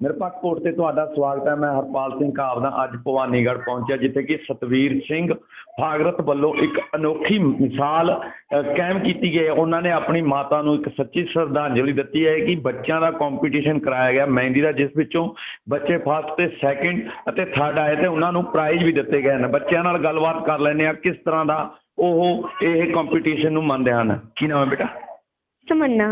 ਨਿਰਪੱਖ ਕੋਟ ਤੇ ਤੁਹਾਡਾ ਸਵਾਗਤ ਹੈ। ਮੈਂ ਹਰਪਾਲ ਸਿੰਘ ਕਾਬਦਾ ਅੱਜ ਭਵਾਨੀਗੜ੍ਹ ਪਹੁੰਚਿਆ, ਜਿੱਥੇ ਕਿ ਸਤਵੀਰ ਸਿੰਘ ਭਾਗਰਤ ਵੱਲੋਂ ਇੱਕ ਅਨੋਖੀ ਮਿਸਾਲ ਕਾਇਮ ਕੀਤੀ ਗਈ ਹੈ। ਉਹਨਾਂ ਨੇ ਆਪਣੀ ਮਾਤਾ ਨੂੰ ਇੱਕ ਸੱਚੀ ਸ਼ਰਧਾਂਜਲੀ ਦਿੱਤੀ ਹੈ ਕਿ ਬੱਚਿਆਂ ਦਾ ਕੰਪੀਟੀਸ਼ਨ ਕਰਾਇਆ ਗਿਆ। ਮਹਿੰਦੀ ਦਾ ਜਿਸ ਵਿੱਚੋਂ ਬੱਚੇ ਫਸਟ ਤੇ ਸੈਕਿੰਡ ਅਤੇ ਥਰਡ ਆਏ ਤੇ ਉਹਨਾਂ ਨੂੰ ਪ੍ਰਾਈਜ਼ ਵੀ ਦਿੱਤੇ ਗਏ ਹਨ। ਬੱਚਿਆਂ ਨਾਲ ਗੱਲਬਾਤ ਕਰ ਲੈਂਦੇ ਆ ਕਿਸ ਤਰ੍ਹਾਂ ਦਾ ਉਹ ਇਹ ਕੰਪੀਟੀਸ਼ਨ ਨੂੰ ਮੰਨਦੇ ਹਨ। ਕੀ ਨਾਮ ਹੈ ਬੇਟਾ? ਤਮੰਨਾ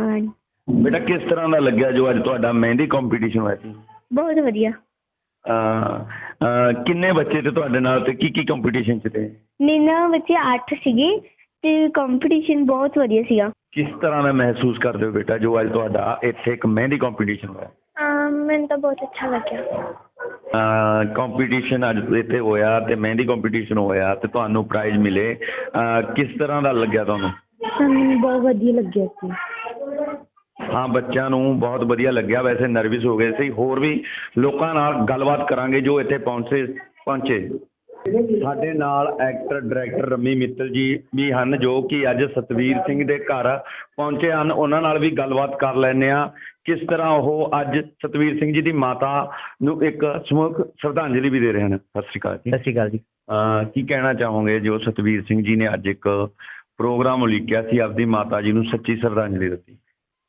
ਬੇਟਾ ਕਿਸ ਤਰ੍ਹਾਂ ਦਾ ਲੱਗਿਆ ਜੋ ਅੱਜ ਤੁਹਾਡਾ ਮਹਿੰਦੀ ਕੰਪੀਟੀਸ਼ਨ ਹੋਇਆ ਸੀ? ਬਹੁਤ ਵਧੀਆ। ਅਹ, ਕਿੰਨੇ ਬੱਚੇ ਤੇ ਤੁਹਾਡੇ ਨਾਲ ਤੇ ਕੀ ਕੀ ਕੰਪੀਟੀਸ਼ਨ ਚ ਤੇ? ਮੇਰੇ ਨਾਲ ਬੱਚੇ 8 ਸੀਗੇ ਤੇ ਕੰਪੀਟੀਸ਼ਨ ਬਹੁਤ ਵਧੀਆ ਸੀਗਾ। ਕਿਸ ਤਰ੍ਹਾਂ ਦਾ ਮਹਿਸੂਸ ਕਰਦੇ ਹੋ ਬੇਟਾ ਜੋ ਅੱਜ ਤੁਹਾਡਾ ਇੱਥੇ ਇੱਕ ਮਹਿੰਦੀ ਕੰਪੀਟੀਸ਼ਨ ਹੋਇਆ? ਮੈਨੂੰ ਤਾਂ ਬਹੁਤ ਅੱਛਾ ਲੱਗਿਆ। ਕੰਪੀਟੀਸ਼ਨ ਅੱਜ ਇੱਥੇ ਹੋਇਆ ਤੇ ਮਹਿੰਦੀ ਕੰਪੀਟੀਸ਼ਨ ਹੋਇਆ ਤੇ ਤੁਹਾਨੂੰ ਪ੍ਰਾਈਜ਼ ਮਿਲੇ। ਕਿਸ ਤਰ੍ਹਾਂ ਦਾ ਲੱਗਿਆ ਤੁਹਾਨੂੰ? ਸਾਨੂੰ ਬਹੁਤ ਵਧੀਆ ਲੱਗਿਆ ਸੀ। ਹਾਂ ਬੱਚਿਆਂ ਨੂੰ ਬਹੁਤ ਵਧੀਆ ਲੱਗਿਆ ਵੈਸੇ ਨਰਵਸ ਹੋ ਗਏ ਸੀ। ਹੋਰ ਵੀ ਲੋਕਾਂ ਨਾਲ ਗੱਲਬਾਤ ਕਰਾਂਗੇ ਜੋ ਇੱਥੇ ਪਹੁੰਚੇ ਪਹੁੰਚੇ। ਸਾਡੇ ਨਾਲ ਐਕਟਰ ਡਾਇਰੈਕਟਰ ਰਮੀ ਮਿੱਤਲ ਜੀ ਵੀ ਹਨ ਜੋ ਕਿ ਅੱਜ ਸਤਵੀਰ ਸਿੰਘ ਦੇ ਘਰ ਪਹੁੰਚੇ ਹਨ। ਉਹਨਾਂ ਨਾਲ ਵੀ ਗੱਲਬਾਤ ਕਰ ਲੈਂਦੇ ਆ ਕਿਸ ਤਰ੍ਹਾਂ ਉਹ ਅੱਜ ਸਤਵੀਰ ਸਿੰਘ ਜੀ ਦੀ ਮਾਤਾ ਨੂੰ ਇੱਕ ਸਮੂਹਕ ਸ਼ਰਧਾਂਜਲੀ ਵੀ ਦੇ ਰਹੇ ਹਨ? ਸਤਿ ਸ਼੍ਰੀ ਅਕਾਲ ਜੀ। ਸਤਿ ਸ਼੍ਰੀ ਅਕਾਲ ਜੀ। ਕੀ ਕਹਿਣਾ ਚਾਹੋਗੇ ਜੋ ਸਤਵੀਰ ਸਿੰਘ ਜੀ ਨੇ ਅੱਜ ਇੱਕ ਪ੍ਰੋਗਰਾਮ ਉਲੀਕਿਆ ਸੀ ਆਪਦੀ ਮਾਤਾ ਜੀ ਨੂੰ ਸੱਚੀ ਸ਼ਰਧਾਂਜਲੀ ਦਿੱਤੀ?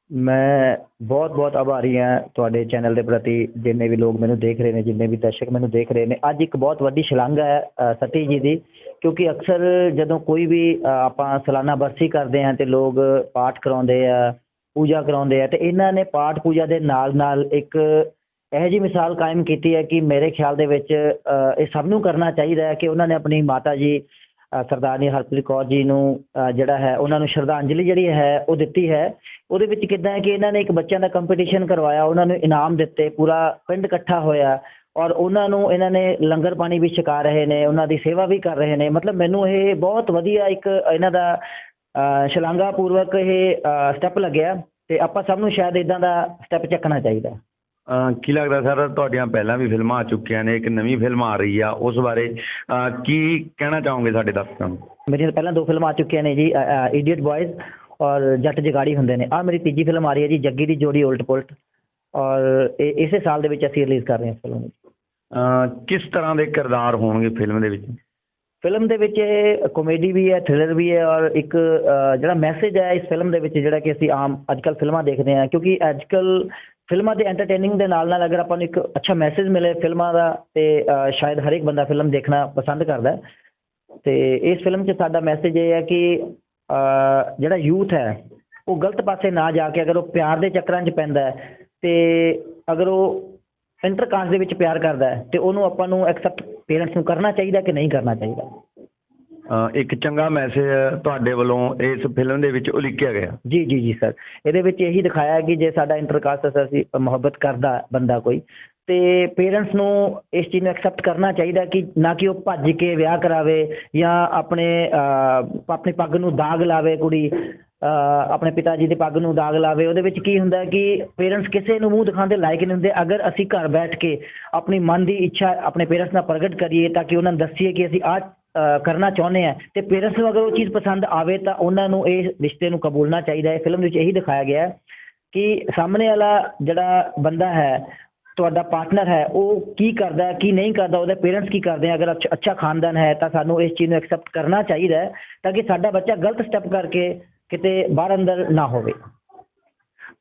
ਮੈਂ ਬਹੁਤ ਬਹੁਤ ਆਭਾਰੀ ਹਾਂ ਤੁਹਾਡੇ ਚੈਨਲ ਦੇ ਪ੍ਰਤੀ, ਜਿੰਨੇ ਵੀ ਲੋਕ ਮੈਨੂੰ ਦੇਖ ਰਹੇ ਨੇ, ਜਿੰਨੇ ਵੀ ਦਰਸ਼ਕ ਮੈਨੂੰ ਦੇਖ ਰਹੇ ਨੇ। ਅੱਜ ਇੱਕ ਬਹੁਤ ਵੱਡੀ ਸ਼ਲਾਘਾ ਹੈ ਸਤੀ ਜੀ ਦੀ, ਕਿਉਂਕਿ ਅਕਸਰ ਜਦੋਂ ਕੋਈ ਵੀ ਆਪਾਂ ਸਾਲਾਨਾ ਬਰਸੀ ਕਰਦੇ ਹਾਂ ਤੇ ਲੋਕ ਪਾਠ ਕਰਾਉਂਦੇ ਆ, ਪੂਜਾ ਕਰਾਉਂਦੇ ਆ, ਤੇ ਇਹਨਾਂ ਨੇ ਪਾਠ ਪੂਜਾ ਦੇ ਨਾਲ ਨਾਲ ਇੱਕ ਇਹੋ ਜਿਹੀ ਮਿਸਾਲ ਕਾਇਮ ਕੀਤੀ ਹੈ ਕਿ ਮੇਰੇ ਖਿਆਲ ਦੇ ਵਿੱਚ ਇਹ ਸਭ ਨੂੰ ਕਰਨਾ ਚਾਹੀਦਾ ਹੈ ਕਿ ਉਹਨਾਂ ਨੇ ਆਪਣੀ ਮਾਤਾ ਜੀ ਸਰਦਾਰਨੀ ਹਰਪ੍ਰੀਤ ਕੌਰ ਜੀ ਨੂੰ ਜਿਹੜਾ ਹੈ, ਉਹਨਾਂ ਨੂੰ ਸ਼ਰਧਾਂਜਲੀ ਜਿਹੜੀ ਹੈ, ਉਹ ਦਿੱਤੀ ਹੈ। ਉਹਦੇ ਵਿੱਚ ਕਿੱਦਾਂ ਹੈ ਕਿ ਇਹਨਾਂ ਨੇ ਇੱਕ ਬੱਚਿਆਂ ਦਾ ਕੰਪੀਟੀਸ਼ਨ ਕਰਵਾਇਆ, ਉਹਨਾਂ ਨੂੰ ਇਨਾਮ ਦਿੱਤੇ, ਪੂਰਾ ਪਿੰਡ ਇਕੱਠਾ ਹੋਇਆ ਔਰ ਉਹਨਾਂ ਨੂੰ ਇਹਨਾਂ ਨੇ ਲੰਗਰ ਪਾਣੀ ਵੀ ਛਕਾ ਰਹੇ ਨੇ, ਉਹਨਾਂ ਦੀ ਸੇਵਾ ਵੀ ਕਰ ਰਹੇ ਨੇ। ਮਤਲਬ ਮੈਨੂੰ ਇਹ ਬਹੁਤ ਵਧੀਆ ਇੱਕ ਇਹਨਾਂ ਦਾ ਸ਼ਲਾਘਾਪੂਰਵਕ ਇਹ ਸਟੈਪ ਲੱਗਿਆ ਤੇ ਆਪਾਂ ਸਭ ਨੂੰ ਸ਼ਾਇਦ ਇਦਾਂ ਦਾ ਸਟੈਪ ਚੱਕਣਾ ਚਾਹੀਦਾ। ਕੀ ਲੱਗਦਾ ਸਰ ਤੁਹਾਡੀਆਂ ਪਹਿਲਾਂ ਵੀ ਫਿਲਮਾਂ ਆ ਚੁੱਕੀਆਂ ਨੇ ਇੱਕ ਨਵੀਂ ਫਿਲਮ ਆ ਰਹੀ ਆ ਉਸ ਬਾਰੇ ਕੀ ਕਹਿਣਾ ਚਾਹੋਗੇ ਸਾਡੇ ਦਰਸ਼ਕਾਂ ਨੂੰ? ਮੇਰੀਆਂ ਪਹਿਲਾਂ ਦੋ ਫਿਲਮਾਂ ਆ ਚੁੱਕੀਆਂ ਨੇ ਜੀ ਇਡੀਅਟ ਬॉयਜ਼ ਔਰ ਜੱਟ ਜਗਾੜੀ ਹੁੰਦੇ ਨੇ। ਆ ਮੇਰੀ ਤੀਜੀ ਫਿਲਮ ਆ ਰਹੀ ਹੈ ਜੀ ਜੱਗੀ ਦੀ ਜੋੜੀ ਉਲਟ ਪੁਲਟ। ਔਰ ਇਹ ਇਸੇ ਸਾਲ ਦੇ ਵਿੱਚ ਅਸੀਂ ਰਿਲੀਜ਼ ਕਰ ਰਹੇ ਹਾਂ ਇਸ ਫਿਲਮ ਨੂੰ। ਕਿਸ ਤਰ੍ਹਾਂ ਦੇ ਕਿਰਦਾਰ ਹੋਣਗੇ ਫਿਲਮ ਦੇ ਵਿੱਚ? ਫਿਲਮ ਦੇ ਵਿੱਚ ਇਹ ਕਾਮੇਡੀ ਵੀ ਹੈ ਥ੍ਰਿਲਰ ਵੀ ਹੈ ਔਰ ਇੱਕ ਜਿਹੜਾ ਮੈਸੇਜ ਹੈ ਇਸ ਫਿਲਮ ਦੇ ਵਿੱਚ ਜਿਹੜਾ ਕਿ ਅਸੀਂ ਆਮ ਅੱਜਕੱਲ ਫਿਲਮਾਂ ਦੇਖਦੇ ਹਾਂ। ਕਿਉਂਕਿ ਅੱਜਕੱਲ ਫਿਲਮਾਂ ਦੇ ਐਂਟਰਟੇਨਿੰਗ ਦੇ ਨਾਲ ਨਾਲ ਅਗਰ ਆਪਾਂ ਨੂੰ ਇੱਕ ਅੱਛਾ ਮੈਸੇਜ ਮਿਲੇ ਫਿਲਮਾਂ ਦਾ, ਤੇ ਸ਼ਾਇਦ ਹਰ ਇੱਕ ਬੰਦਾ ਫਿਲਮ ਦੇਖਣਾ ਪਸੰਦ ਕਰਦਾ ਹੈ। ਤੇ ਇਸ ਫਿਲਮ 'ਚ ਸਾਡਾ ਮੈਸੇਜ ਇਹ ਹੈ ਕਿ ਜਿਹੜਾ ਯੂਥ ਹੈ, ਉਹ ਗਲਤ ਪਾਸੇ ਨਾ ਜਾ ਕੇ ਅਗਰ ਉਹ ਪਿਆਰ ਦੇ ਚੱਕਰਾਂ 'ਚ ਪੈਂਦਾ ਹੈ, ਤੇ ਅਗਰ ਉਹ ਇੰਟਰਕਾਸਟ ਦੇ ਵਿੱਚ ਪਿਆਰ ਕਰਦਾ ਹੈ, ਤੇ ਉਹਨੂੰ ਆਪਾਂ ਨੂੰ ਐਕਸੈਪਟ ਪੇਰੈਂਟਸ ਨੂੰ ਕਰਨਾ ਚਾਹੀਦਾ ਕਿ ਨਹੀਂ ਕਰਨਾ ਚਾਹੀਦਾ ਇੱਕ ਚੰਗਾ ਮੈਸੇਜ ਤੁਹਾਡੇ ਵੱਲੋਂ ਇਸ ਫਿਲਮ ਦੇ ਵਿੱਚ ਉਲੀਕਿਆ ਗਿਆ। ਜੀ ਜੀ ਜੀ ਸਰ ਇਹਦੇ ਵਿੱਚ ਇਹੀ ਦਿਖਾਇਆ ਕਿ ਜੇ ਸਾਡਾ ਇੰਟਰਕਾਸਟ ਅਸੀਂ ਮੁਹੱਬਤ ਕਰਦਾ ਬੰਦਾ ਕੋਈ, ਤੇ ਪੇਰੈਂਟਸ ਨੂੰ ਇਸ ਚੀਜ਼ ਨੂੰ ਐਕਸੈਪਟ ਕਰਨਾ ਚਾਹੀਦਾ ਕਿ ਨਾ ਕਿ ਉਹ ਭੱਜ ਕੇ ਵਿਆਹ ਕਰਾਵੇ ਜਾਂ ਆਪਣੇ ਆਪਣੀ ਪੱਗ ਨੂੰ ਦਾਗ ਲਾਵੇ ਕੁੜੀ ਆਪਣੇ ਪਿਤਾ ਜੀ ਦੇ ਪੱਗ ਨੂੰ ਦਾਗ ਲਾਵੇ। ਉਹਦੇ ਵਿੱਚ ਕੀ ਹੁੰਦਾ ਕਿ ਪੇਰੈਂਟਸ ਕਿਸੇ ਨੂੰ ਮੂੰਹ ਦਿਖਾਉਣ ਦੇ ਲਾਇਕ ਨਹੀਂ ਹੁੰਦੇ ਅਗਰ ਅਸੀਂ ਘਰ ਬੈਠ ਕੇ ਆਪਣੀ ਮਨ ਦੀ ਇੱਛਾ ਆਪਣੇ ਪੇਰੈਂਟਸ ਨਾਲ ਪ੍ਰਗਟ ਕਰੀਏ ਤਾਂ ਕਿ ਉਹਨਾਂ ਨੂੰ ਦੱਸੀਏ ਕਿ ਅਸੀਂ ਆਹ ਕਰਨਾ ਚਾਹੁੰਦੇ ਆ ਤੇ ਪੇਰੈਂਟਸ ਨੂੰ ਅਗਰ ਉਹ ਚੀਜ਼ ਪਸੰਦ ਆਵੇ ਤਾਂ ਉਹਨਾਂ ਨੂੰ ਇਹ ਰਿਸ਼ਤੇ ਨੂੰ ਕਬੂਲਣਾ ਚਾਹੀਦਾ ਹੈ। ਫਿਲਮ ਵਿੱਚ ਇਹੀ ਦਿਖਾਇਆ ਗਿਆ ਹੈ ਕਿ ਸਾਹਮਣੇ ਵਾਲਾ ਜਿਹੜਾ ਬੰਦਾ ਹੈ, ਤੁਹਾਡਾ ਪਾਰਟਨਰ ਹੈ, ਉਹ ਕੀ ਕਰਦਾ ਕੀ ਨਹੀਂ ਕਰਦਾ, ਉਹਦੇ ਪੇਰੈਂਟਸ ਕੀ ਕਰਦੇ ਆ? ਅਗਰ ਅੱਛਾ- ਅੱਛਾ ਖਾਨਦਾਨ ਹੈ ਤਾਂ ਸਾਨੂੰ ਇਸ ਚੀਜ਼ ਨੂੰ ਐਕਸੈਪਟ ਕਰਨਾ ਚਾਹੀਦਾ ਤਾਂ ਕਿ ਸਾਡਾ ਬੱਚਾ ਗਲਤ ਸਟੈਪ ਕਰਕੇ ਕਿਤੇ ਬਾਹਰ ਅੰਦਰ ਨਾ ਹੋਵੇ।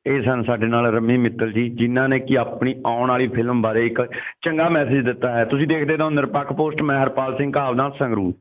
ਇਹ ਸਨ ਸਾਡੇ ਨਾਲ ਰਮੀ ਮਿੱਤਲ ਜੀ, ਜਿਨ੍ਹਾਂ ਨੇ ਕਿ ਆਪਣੀ ਆਉਣ ਵਾਲੀ ਫਿਲਮ ਬਾਰੇ ਇੱਕ ਚੰਗਾ ਮੈਸੇਜ ਦਿੱਤਾ ਹੈ। ਤੁਸੀਂ ਦੇਖਦੇ ਰਹੋ ਨਿਰਪੱਖ ਪੋਸਟ ਮੈਂ ਹਰਪਾਲ ਸਿੰਘ ਘਾਵਨਾ ਸੰਗਰੂਰ।